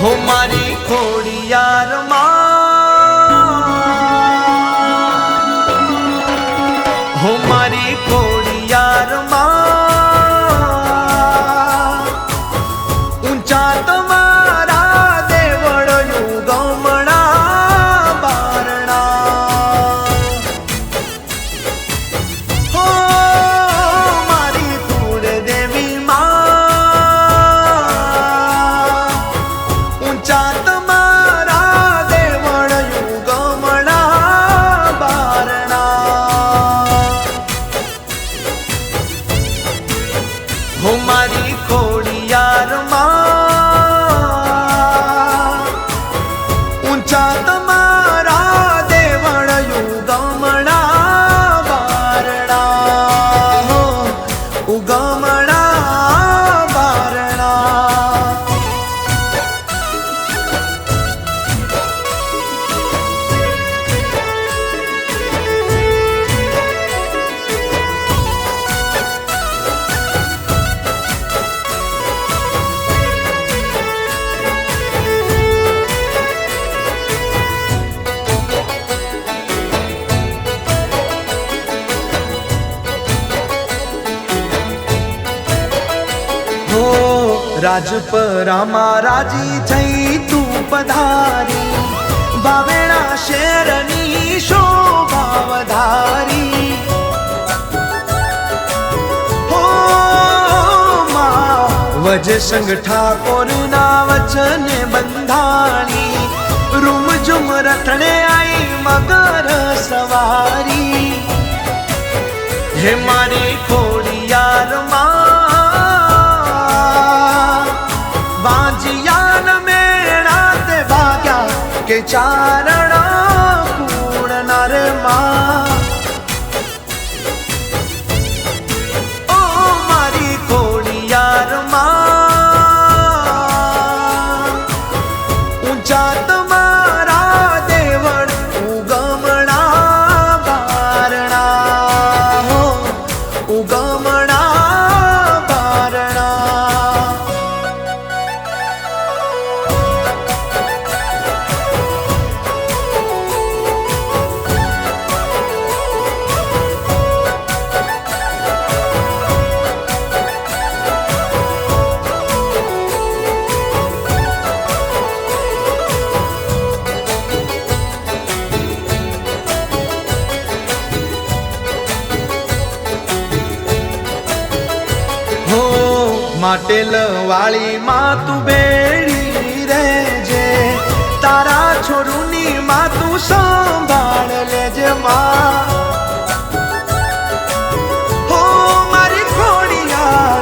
હો મારી ખોડિયાર હો મારી ખોડિયાર ઊંચા તમારા દેવળનું ગમણા બારણા હો મારી કુળ દેવી માં ઊંચા હો હો રાજપરામાં રાજી થઈ તું પધારી બાવેણા શેરની શોભા વધારી વજ સંગ ઠાકોરના વચને બંધાણી રૂમ ઝુમ રથણે આઈ મગર સવારી હે મારી ખોડિયાર માં કે ચારણા પૂર્ણ નરમાં ઓ મારી ખોડિયાર માં ઊંચા તમારા દેવળ ઉગમણા બારણા. હો માટેલ વાળી માં તું બેડી રહેજે. તારા છોરુની માં તું સંભાળ લેજે માં. હો મારી ખોડિયા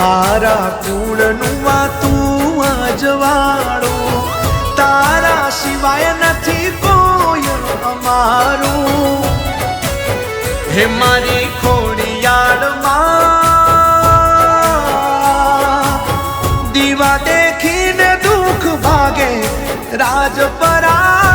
મારા કુળનું માં તું અજવાળો તારા સિવાય નથી કોઈ અમારું. હે મારી ખોડિયાળ आज परा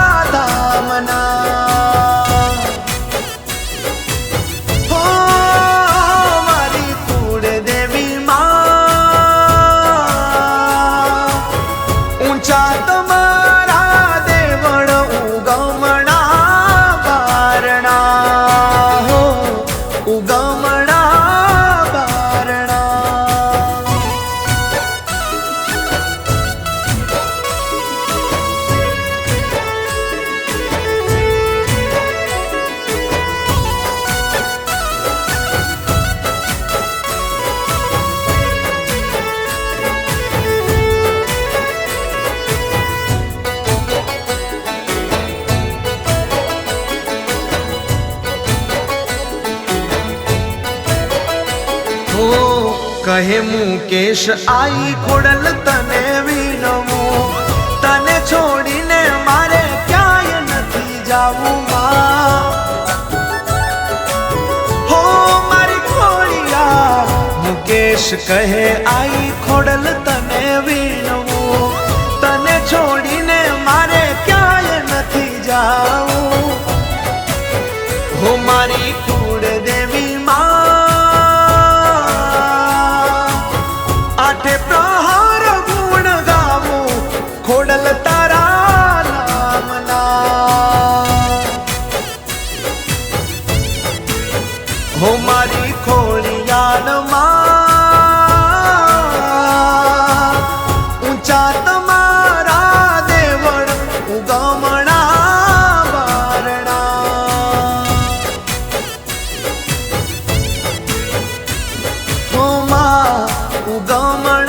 કહે મુકેશ, આઈ ખોડલ તને વિનવું તને છોડીને મારે ક્યાંય જાવું માં. હો, મારી ખોડિયા મુકેશ કહે, આઈ ખોડલ તને વીણવું તને છોડીને મારે ક્યાંય નથી જાવું. હો, મારી કુળ જા તમારા દેવળ ઉગમણા બારણા. ઉગમણા